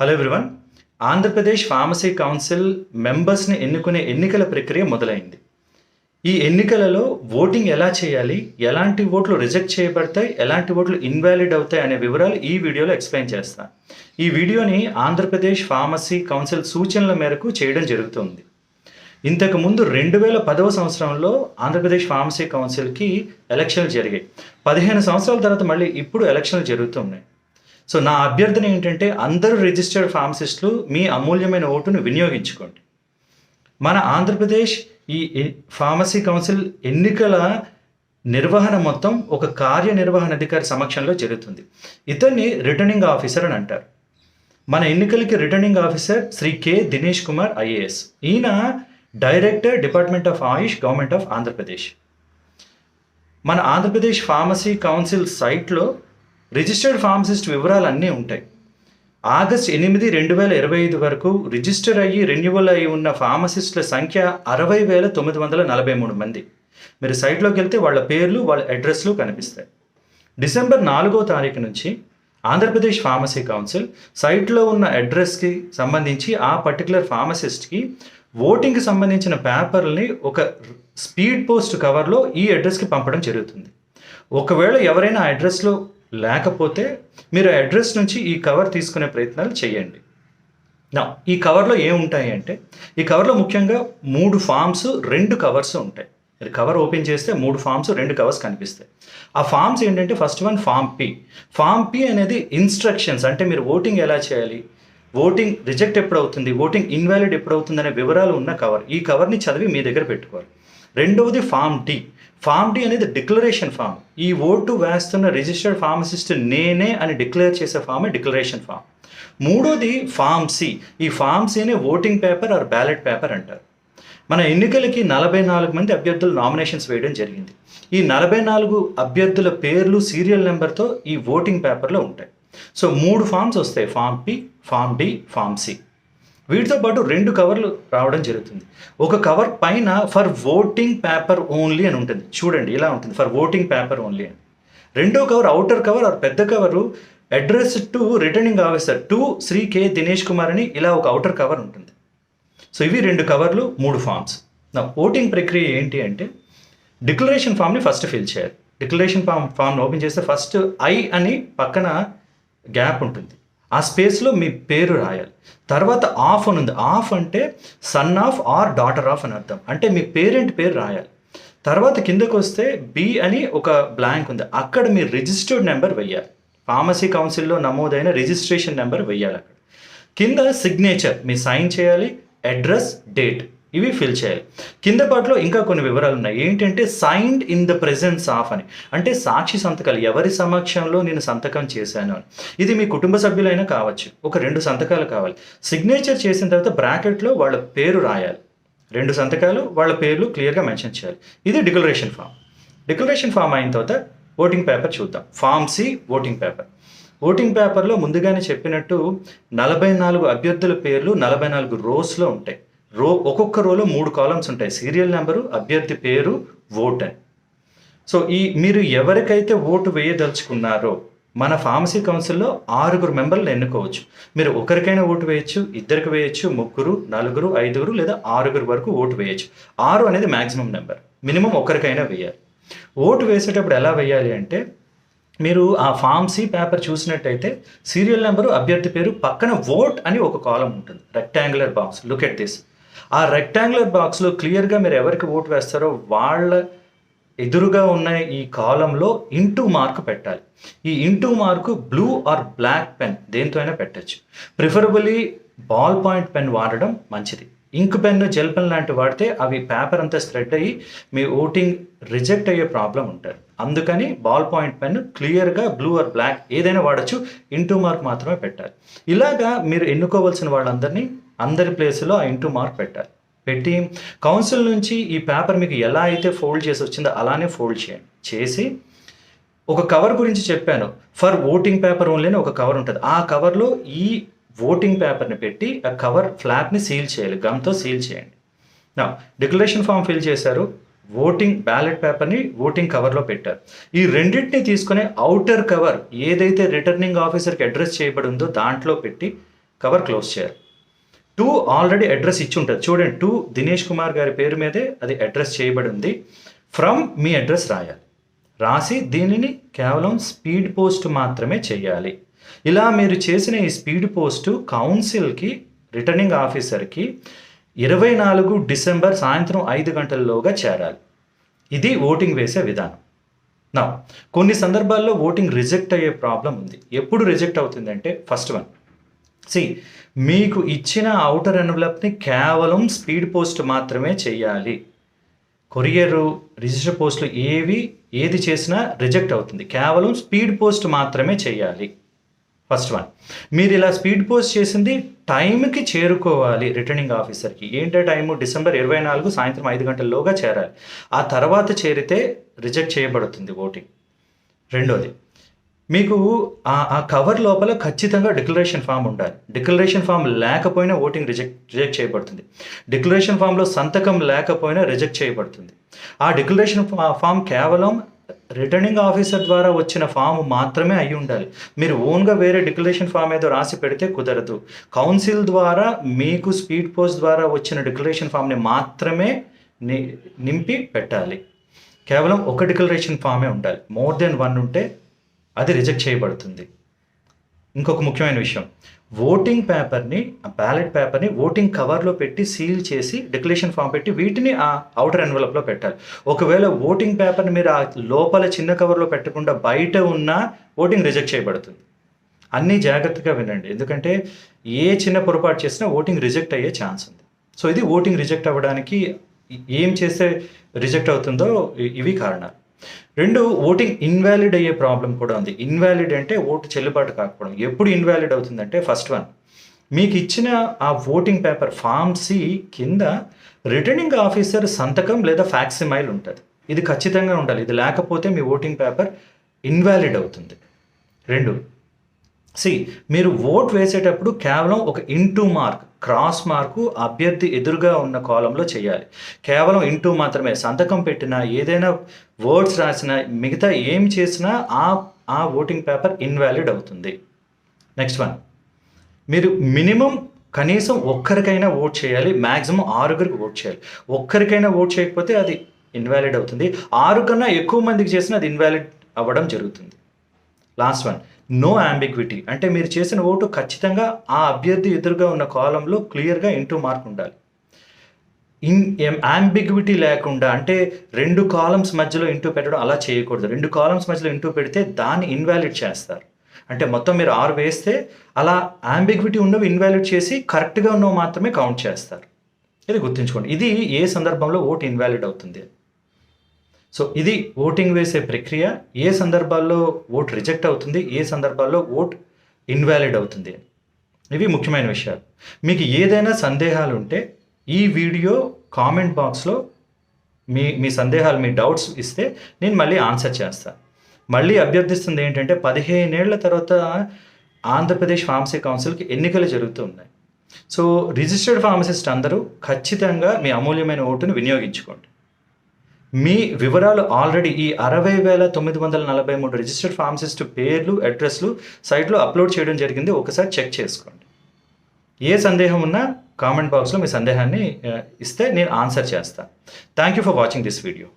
Hello everyone Andhra Pradesh pharmacy council మెంబర్స్ని ఎన్నుకునే ఎన్నికల ప్రక్రియ మొదలైంది. ఈ ఎన్నికలలో ఓటింగ్ ఎలా చేయాలి? ఎలాంటి ఓట్లు రిజెక్ట్ చేయబడతాయి? ఎలాంటి ఓట్లు ఇన్వాలిడ్ అవుతాయి? అనే వివరాలు ఈ వీడియోలో ఎక్స్ప్లెయిన్ చేస్తాను ఈ వీడియోని ఆంధ్రప్రదేశ్ ఫార్మసీ కౌన్సిల్ సూచనల మేరకు చేయడం జరుగుతుంది. ఇంతకు ముందు రెండు వేల పదవ సంవత్సరంలో ఆంధ్రప్రదేశ్ ఫార్మసీ కౌన్సిల్కి ఎలక్షన్లు జరిగాయి. పదిహేను సంవత్సరాల తర్వాత మళ్ళీ ఇప్పుడు ఎలక్షన్లు జరుగుతున్నాయి. సో నా అభ్యర్థన ఏంటంటే అందరూ రిజిస్టర్డ్ ఫార్మసిస్టులు మీ అమూల్యమైన ఓటును వినియోగించుకోండి. మన ఆంధ్రప్రదేశ్ ఈ ఫార్మసీ కౌన్సిల్ ఎన్నికల నిర్వహణ మొత్తం ఒక కార్యనిర్వహణ అధికారి సమక్షంలో జరుగుతుంది. ఇతన్ని రిటర్నింగ్ ఆఫీసర్ అని అంటారు. మన ఎన్నికలకి returning officer Shri K. Dinesh Kumar IAS. ఈయన director department of Ayush government of Andhra Pradesh మన ఆంధ్రప్రదేశ్ ఫార్మసీ కౌన్సిల్ సైట్లో రిజిస్టర్డ్ ఫార్మసిస్ట్ వివరాలు అన్నీ ఉంటాయి. ఆగస్ట్ ఎనిమిది రెండు వేల ఇరవై ఐదు వరకు రిజిస్టర్ అయ్యి రెన్యువల్ అయి ఉన్న ఫార్మసిస్టుల సంఖ్య అరవై వేల తొమ్మిది వందల నలభై మూడు మంది. మీరు సైట్లోకి వెళ్తే వాళ్ళ పేర్లు వాళ్ళ అడ్రస్లు కనిపిస్తాయి. డిసెంబర్ నాలుగో తారీఖు నుంచి ఆంధ్రప్రదేశ్ ఫార్మసీ కౌన్సిల్ సైట్లో ఉన్న అడ్రస్కి సంబంధించి ఆ పర్టికులర్ ఫార్మసిస్ట్కి ఓటింగ్కి సంబంధించిన పేపర్ని ఒక స్పీడ్ పోస్ట్ కవర్లో ఈ అడ్రస్కి పంపడం జరుగుతుంది. ఒకవేళ ఎవరైనా ఆ అడ్రస్లో లేకపోతే మీరు అడ్రస్ నుంచి ఈ కవర్ తీసుకునే ప్రయత్నాలు చేయండి. నా ఈ కవర్లో ఏముంటాయి అంటే ఈ కవర్లో ముఖ్యంగా మూడు ఫామ్స్ రెండు కవర్స్ ఉంటాయి. మీరు కవర్ ఓపెన్ చేస్తే మూడు ఫామ్స్ రెండు కవర్స్ కనిపిస్తాయి. ఆ ఫామ్స్ ఏంటంటే first one form P. Form P అనేది ఇన్స్ట్రక్షన్స్ అంటే మీరు ఓటింగ్ ఎలా చేయాలి? ఓటింగ్ రిజెక్ట్ ఎప్పుడు అవుతుంది ఓటింగ్ ఇన్వాలిడ్ ఎప్పుడు అవుతుంది అనే వివరాలు ఉన్న కవర్. ఈ కవర్ని చదివి మీ దగ్గర పెట్టుకోవాలి. రెండవది ఫామ్ డి. ఫామ్ డి అనేది డిక్లరేషన్ ఫామ్. ఈ ఓటు వేస్తున్న రిజిస్టర్డ్ ఫార్మసిస్ట్ నేనే అని డిక్లేర్ చేసే ఫామే డిక్లరేషన్ ఫామ్. మూడోది ఫామ్ సి. ఈ ఫామ్ సిని voting paper or ballot paper అంటారు. మన ఎన్నికలకి నలభై నాలుగు మంది అభ్యర్థులు నామినేషన్స్ వేయడం జరిగింది. ఈ నలభై నాలుగు అభ్యర్థుల పేర్లు సీరియల్ నెంబర్తో ఈ ఓటింగ్ పేపర్లో ఉంటాయి. సో మూడు ఫామ్స్ వస్తాయి. Form P form D form C. వీటితో పాటు రెండు కవర్లు రావడం జరుగుతుంది. ఒక కవర్ పైన ఫర్ ఓటింగ్ పేపర్ ఓన్లీ అని ఉంటుంది. చూడండి ఇలా ఉంటుంది. ఫర్ ఓటింగ్ పేపర్ ఓన్లీ అని. రెండో కవర్ అవుటర్ కవర్ ఆర్ పెద్ద cover address to returning officer to Shri K Dinesh Kumar అని ఇలా ఒక అవుటర్ కవర్ ఉంటుంది. సో ఇవి రెండు కవర్లు మూడు ఫామ్స్. నా ఓటింగ్ ప్రక్రియ ఏంటి అంటే డిక్లరేషన్ ఫామ్ని ఫస్ట్ ఫిల్ చేయాలి. డిక్లరేషన్ ఫామ్ ఫామ్ని ఓపెన్ చేస్తే ఫస్ట్ ఐ అని పక్కన గ్యాప్ ఉంటుంది. ఆ స్పేస్లో మీ పేరు రాయాలి. తర్వాత ఆఫ్ అని ఉంది. ఆఫ్ అంటే son of or daughter of అని అర్థం. అంటే మీ పేరెంట్ పేరు రాయాలి. తర్వాత కిందకు వస్తే బి అని ఒక బ్లాంక్ ఉంది. అక్కడ మీ రిజిస్టర్డ్ నెంబర్ వెయ్యాలి. ఫార్మసీ కౌన్సిల్లో నమోదైన రిజిస్ట్రేషన్ నెంబర్ వెయ్యాలి అక్కడ. కింద సిగ్నేచర్ మీ సైన్ చేయాలి. అడ్రస్ డేట్ ఇవి ఫిల్ చేయాలి. కింద పాటలో ఇంకా కొన్ని వివరాలు ఉన్నాయి. ఏంటంటే signed in the presence of అని. అంటే సాక్షి సంతకాలు. ఎవరి సమక్షంలో నేను సంతకం చేశాను అని. ఇది మీ కుటుంబ సభ్యులైనా కావచ్చు. ఒక రెండు సంతకాలు కావాలి. సిగ్నేచర్ చేసిన తర్వాత బ్రాకెట్లో వాళ్ళ పేరు రాయాలి. రెండు సంతకాలు వాళ్ళ పేర్లు క్లియర్గా మెన్షన్ చేయాలి. ఇది డిక్లరేషన్ ఫామ్. డిక్లరేషన్ ఫామ్ అయిన తర్వాత ఓటింగ్ పేపర్ చూద్దాం. Form C voting paper. Voting పేపర్లో ముందుగానే చెప్పినట్టు నలభై నాలుగు అభ్యర్థుల పేర్లు నలభై నాలుగు రోస్లో ఉంటాయి. రో ఒక్కొక్క రోలో మూడు కాలమ్స్ ఉంటాయి. సీరియల్ నెంబరు అభ్యర్థి పేరు ఓట్ అని. సో ఈ మీరు ఎవరికైతే ఓటు వేయదలుచుకున్నారో మన ఫార్మసీ కౌన్సిల్లో ఆరుగురు మెంబర్లు ఎన్నుకోవచ్చు. మీరు ఒకరికైనా ఓటు వేయచ్చు ఇద్దరికి వేయచ్చు ముగ్గురు నలుగురు ఐదుగురు లేదా ఆరుగురు వరకు ఓటు వేయచ్చు. ఆరు అనేది మ్యాక్సిమం నెంబర్. మినిమం ఒకరికైనా వేయాలి. ఓటు వేసేటప్పుడు ఎలా వేయాలి అంటే మీరు ఆ ఫార్మసీ పేపర్ చూసినట్టయితే సీరియల్ నెంబరు అభ్యర్థి పేరు పక్కన ఓట్ అని ఒక కాలం ఉంటుంది. Rectangular box. Look at this. ఆ రెక్టాంగులర్ బాక్స్లో క్లియర్గా మీరు ఎవరికి ఓటు వేస్తారో వాళ్ళ ఎదురుగా ఉన్న ఈ కాలంలో ఇంటూ మార్క్ పెట్టాలి. ఈ into mark blue or black pen దేంతో అయినా పెట్టచ్చు. ప్రిఫరబుల్లీ బాల్ పాయింట్ పెన్ వాడడం మంచిది. ఇంక్ పెన్ జెల్ పెన్ లాంటివి వాడితే అవి పేపర్ అంతా స్ప్రెడ్ అయ్యి మీ ఓటింగ్ రిజెక్ట్ అయ్యే ప్రాబ్లం ఉంటుంది అందుకని బాల్ పాయింట్ పెన్ క్లియర్గా బ్లూ ఆర్ బ్లాక్ ఏదైనా వాడచ్చు. ఇంటూ మార్క్ మాత్రమే పెట్టాలి. ఇలాగా మీరు ఎన్నుకోవాల్సిన వాళ్ళందరినీ అందరి ప్లేస్లో ఆ ఇంటూ మార్క్ పెట్టాలి. పెట్టి కౌన్సిల్ నుంచి ఈ పేపర్ మీకు ఎలా అయితే ఫోల్డ్ చేసి వచ్చిందో అలానే ఫోల్డ్ చేయండి. చేసి ఒక కవర్ గురించి చెప్పాను. ఫర్ ఓటింగ్ పేపర్ ఓన్లీ అని ఒక కవర్ ఉంటుంది. ఆ కవర్లో ఈ ఓటింగ్ పేపర్ని పెట్టి ఆ కవర్ ఫ్లాప్ని సీల్ చేయాలి. గమ్తో సీల్ చేయండి. నా డిక్లరేషన్ ఫామ్ ఫిల్ చేశారు. ఓటింగ్ బ్యాలెట్ పేపర్ని ఓటింగ్ కవర్లో పెట్టారు. ఈ రెండింటిని తీసుకుని అవుటర్ కవర్ ఏదైతే రిటర్నింగ్ ఆఫీసర్కి అడ్రస్ చేయబడి ఉందో దాంట్లో పెట్టి కవర్ క్లోజ్ చేయాలి. టూ ఆల్రెడీ అడ్రస్ ఇచ్చి ఉంటుంది చూడండి టూ దినేష్ కుమార్ గారి పేరు మీదే అది అడ్రస్ చేయబడి ఉంది ఫ్రమ్ మీ అడ్రస్ రాయాలి. రాసి దీనిని కేవలం స్పీడ్ పోస్ట్ మాత్రమే చేయాలి. ఇలా మీరు చేసిన ఈ స్పీడ్ పోస్ట్ కౌన్సిల్కి రిటర్నింగ్ ఆఫీసర్కి ఇరవై నాలుగు డిసెంబర్ సాయంత్రం ఐదు గంటల్లోగా చేరాలి. ఇది ఓటింగ్ వేసే విధానం. నా కొన్ని సందర్భాల్లో ఓటింగ్ రిజెక్ట్ అయ్యే ప్రాబ్లం ఉంది. ఎప్పుడు రిజెక్ట్ అవుతుందంటే ఫస్ట్ వన్. సి మీకు ఇచ్చిన అవుటర్ ఎన్వలప్ని కేవలం స్పీడ్ పోస్ట్ మాత్రమే చేయాలి. కొరియర్ రిజిస్టర్ పోస్టులు ఏవి ఏది చేసినా రిజెక్ట్ అవుతుంది. కేవలం స్పీడ్ పోస్ట్ మాత్రమే చేయాలి. ఫస్ట్ వన్ మీరు ఇలా స్పీడ్ పోస్ట్ చేసింది టైంకి చేరుకోవాలి రిటర్నింగ్ ఆఫీసర్కి ఏంటంటే టైము డిసెంబర్ ఇరవై నాలుగు సాయంత్రం ఐదు గంటల్లోగా చేరాలి. ఆ తర్వాత చేరితే రిజెక్ట్ చేయబడుతుంది ఓటింగ్ రెండోది. మీకు ఆ కవర్ లోపల ఖచ్చితంగా డిక్లరేషన్ ఫామ్ ఉండాలి. డిక్లరేషన్ ఫామ్ లేకపోయినా ఓటింగ్ రిజెక్ట్ రిజెక్ట్ చేయబడుతుంది. డిక్లరేషన్ ఫామ్లో సంతకం లేకపోయినా రిజెక్ట్ చేయబడుతుంది. ఆ డిక్లరేషన్ ఫామ్ కేవలం రిటర్నింగ్ ఆఫీసర్ ద్వారా వచ్చిన ఫామ్ మాత్రమే అయి ఉండాలి. మీరు ఓన్గా వేరే డిక్లరేషన్ ఫామ్ ఏదో రాసి పెడితే కుదరదు. కౌన్సిల్ ద్వారా మీకు స్పీడ్ పోస్ట్ ద్వారా వచ్చిన డిక్లరేషన్ ఫామ్ని మాత్రమే ని- నింపి పెట్టాలి. కేవలం ఒక డిక్లరేషన్ ఫామే ఉండాలి. మోర్ దెన్ వన్ ఉంటే అది రిజెక్ట్ చేయబడుతుంది. ఇంకొక ముఖ్యమైన విషయం. ఓటింగ్ పేపర్ని బ్యాలెట్ పేపర్ని ఓటింగ్ కవర్లో పెట్టి సీల్ చేసి డిక్లరేషన్ ఫామ్ పెట్టి వీటిని ఆ అవుటర్ ఎన్వలప్లో పెట్టాలి. ఒకవేళ ఓటింగ్ పేపర్ని మీరు ఆ లోపల చిన్న కవర్లో పెట్టకుండా బయట ఉన్న ఓటింగ్ రిజెక్ట్ చేయబడుతుంది. అన్నీ జాగ్రత్తగా వినండి. ఎందుకంటే ఏ చిన్న పొరపాటు చేసినా ఓటింగ్ రిజెక్ట్ అయ్యే ఛాన్స్ ఉంది. సో ఇది ఓటింగ్ రిజెక్ట్ అవ్వడానికి ఏం చేస్తే రిజెక్ట్ అవుతుందో ఇవి కారణాలు. రెండు ఓటింగ్ ఇన్వాలిడ్ అయ్యే ప్రాబ్లం కూడా ఉంది. ఇన్వాలిడ్ అంటే ఓటు చెల్లుబాటు కాకపోవడం. ఎప్పుడు ఇన్వాలిడ్ అవుతుందంటే ఫస్ట్ వన్. మీకు ఇచ్చిన ఆ ఓటింగ్ పేపర్ ఫామ్ సి కింద రిటర్నింగ్ ఆఫీసర్ సంతకం లేదా ఫ్యాక్సిమైల్ ఉంటుంది. ఇది ఖచ్చితంగా ఉండాలి. ఇది లేకపోతే మీ ఓటింగ్ పేపర్ ఇన్వాలిడ్ అవుతుంది. రెండు సి మీరు ఓట్ వేసేటప్పుడు కేవలం ఒక ఇంటూ మార్క్ క్రాస్ మార్కు అభ్యర్థి ఎదురుగా ఉన్న కాలంలో చేయాలి. కేవలం ఇంటూ మాత్రమే. సంతకం పెట్టినా ఏదైనా వర్డ్స్ రాసినా మిగతా ఏం చేసినా ఆ ఆ ఓటింగ్ పేపర్ ఇన్వాలిడ్ అవుతుంది. నెక్స్ట్ వన్ మీరు మినిమం కనీసం ఒక్కరికైనా ఓట్ చేయాలి. మ్యాక్సిమం ఆరుగురికి ఓట్ చేయాలి. ఒక్కరికైనా ఓట్ చేయకపోతే అది ఇన్వాలిడ్ అవుతుంది. ఆరు కన్నా ఎక్కువ మందికి చేసినా అది ఇన్వాలిడ్ అవ్వడం జరుగుతుంది. Last one. నో అంబిగ్విటీ అంటే మీరు చేసిన ఓటు ఖచ్చితంగా ఆ అభ్యర్థి ఎదురుగా ఉన్న కాలంలో క్లియర్గా ఇంటూ మార్క్ ఉండాలి. ఇన్ అంబిగ్విటీ లేకుండా అంటే రెండు కాలమ్స్ మధ్యలో ఇంటూ పెట్టడం అలా చేయకూడదు. రెండు కాలమ్స్ మధ్యలో ఇంటూ పెడితే దాన్ని ఇన్వాలిడ్ చేస్తారు. అంటే మొత్తం మీరు ఆరు వేస్తే అలా అంబిగ్విటీ ఉన్నవి ఇన్వాలిడ్ చేసి కరెక్ట్గా ఉన్నవి మాత్రమే కౌంట్ చేస్తారు. ఇది గుర్తుంచుకోండి. ఇది ఏ సందర్భంలో ఓటు ఇన్వాలిడ్ అవుతుంది? సో ఇది ఓటింగ్ వేసే ప్రక్రియ. ఏ సందర్భాల్లో ఓట్ రిజెక్ట్ అవుతుంది? ఏ సందర్భాల్లో ఓట్ ఇన్వాలిడ్ అవుతుంది? ఇవి ముఖ్యమైన విషయాలు. మీకు ఏదైనా సందేహాలు ఉంటే ఈ వీడియో కామెంట్ బాక్స్లో మీ మీ సందేహాలు మీ డౌట్స్ ఇస్తే నేను మళ్ళీ ఆన్సర్ చేస్తాను మళ్ళీ అభ్యర్థిస్తుంది ఏంటంటే పదిహేనేళ్ళ తర్వాత ఆంధ్రప్రదేశ్ ఫార్మసీ కౌన్సిల్కి ఎన్నికలు జరుగుతూ ఉన్నాయి. సో రిజిస్టర్డ్ ఫార్మసిస్ట్ అందరూ ఖచ్చితంగా మీ అమూల్యమైన ఓటును వినియోగించుకోండి. మీ వివరాలు ఆల్రెడీ ఈ అరవై వేల తొమ్మిది వందల నలభై మూడు రిజిస్టర్డ్ ఫార్మసిస్ట్ పేర్లు అడ్రస్లు సైట్లో అప్లోడ్ చేయడం జరిగింది. ఒకసారి చెక్ చేసుకోండి. ఏ సందేహం ఉన్నా కామెంట్ బాక్స్లో మీ సందేహాన్ని ఇస్తే నేను ఆన్సర్ చేస్తాను thank you for watching this video